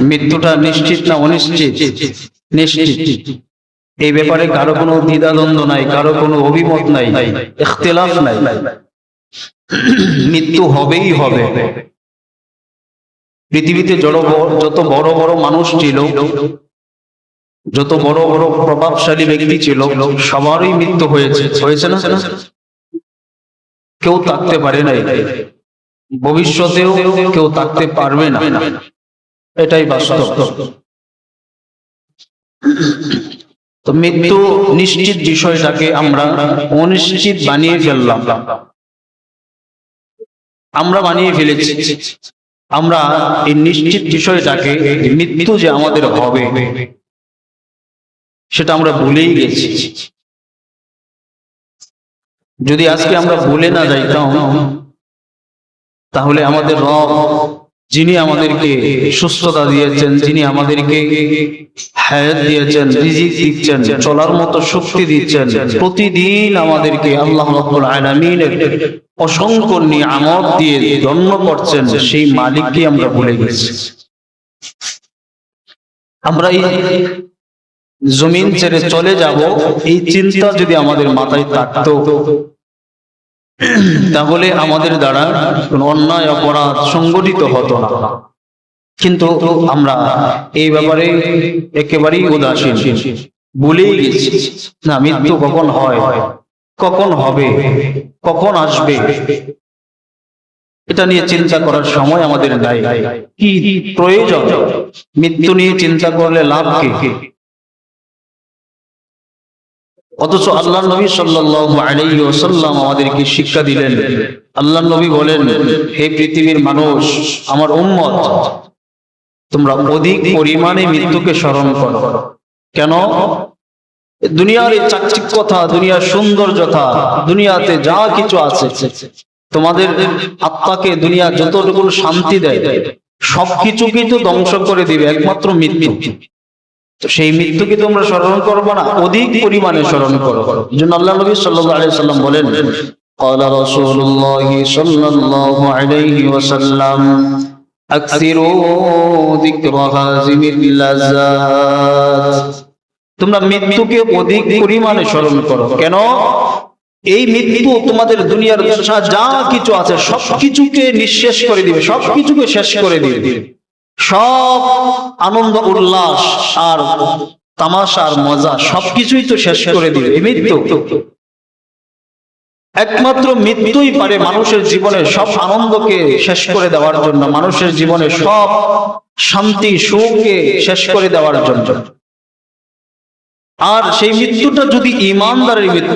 মৃত্যুটা নিশ্চিত না অনিশ্চিত? নিশ্চিত। এই ব্যাপারে কারও কোনো দ্বিধাদ্বন্দ্ব নাই, কারও কোনো অভিমত নাই, ইখতিলাফ নাই। মৃত্যু হবেই হবে। পৃথিবীতে যত বড় বড় মানুষ ছিল, যত বড় বড় প্রভাবশালী ব্যক্তি ছিল, সবারই মৃত্যু হয়েছে। হয়েছে না? কেউ থাকতে পারে নাই। ভবিষ্যতেও কেউ থাকতে পারবে না। এটাই বাস্তব। তো মৃত্যু নিশ্চিত বিষয়টাকে আমরা অনিশ্চিত বানিয়ে ফেললাম। আমরা বানিয়ে ফেলেছি। আমরা এই নিশ্চিত বিষয়টাকে মৃত্যু যে আমাদের হবে, সেটা আমরা ভুলেই গেছি। যদি আজকে আমরা ভুলে না যাইতাম, তাহলে আমাদের রব যিনি আমাদেরকে সুস্থতা দিয়েছেন, যিনি আমাদেরকে হায়াত দিয়েছেন, রিজিক দিচ্ছেন, চলার মতো শক্তি দিচ্ছেন, প্রতিদিন আমাদেরকে আল্লাহ রাব্বুল আলামিনের অসংখ্য নিয়ামত দিয়ে ধন্য করছেন, সেই মালিককে আমরা ভুলে গেছি। আমরা এই জমিন ছেড়ে চলে যাব, এই চিন্তা যদি আমাদের মাথায় থাকতো তাহলে আমাদের দ্বারা কোনো অন্যায় অপরাধ সংগঠিত হতো না। কিন্তু আমরা এই ব্যাপারে একেবারেই উদাসীন। ভুলেই গেছি। না মৃত্যু কখন হয়? কখন হবে? কখন আসবে? এটা নিয়ে চিন্তা করার সময় আমাদের নাই। কি প্রয়োজন? মৃত্যু নিয়ে চিন্তা করলে লাভ কি? অথচ আল্লাহ নবী সাল্লাল্লাহু আলাইহি ওয়াসাল্লাম আমাদেরকে শিক্ষা দিলেন। আল্লাহ নবী বলেন, হে পৃথিবীর মানুষ, আমার উম্মত, তোমরা অধিক পরিমাণে মৃত্যুকে স্মরণ করো। কেন? দুনিয়ার এই চাকচিক কথা দুনিয়ার সৌন্দর্যতা, দুনিয়াতে যা কিছু আছে, তোমাদের আত্মাকে দুনিয়া যতটুকু শান্তি দেয়, সবকিছুকেই তো ধ্বংস করে দিবে, একমাত্র মৃত্যু। তো সেই মৃত্যুকে তোমরা স্মরণ করবো না অধিক পরিমাণে স্মরণ করো এই জন্য আল্লাহ নবী সাল্লাল্লাহু আলাইহি সাল্লাম বলেন قال رسول الله صلى الله عليه وسلم أكثروا ذكر هازم اللذات তোমরা মৃত্যুকে অধিক পরিমাণে স্মরণ করো কেন এই মৃত্যু তোমাদের দুনিয়ার যা কিছু আছে সবকিছুকে নিঃশেষ করে দিবে সবকিছুকে শেষ করে দিবে সব আনন্দ, উল্লাস আর তামাশার মজা সবকিছুই তো শেষ করে দিবে। মৃত্যু। একমাত্র মৃত্যুই পারে মানুষের জীবনে সব আনন্দকে শেষ করে দেওয়ার জন্য, মানুষের জীবনে সব শান্তি, সুখকে শেষ করে দেওয়ার জন্য। আর সেই মৃত্যুটা যদি ইমানদারের মৃত্যু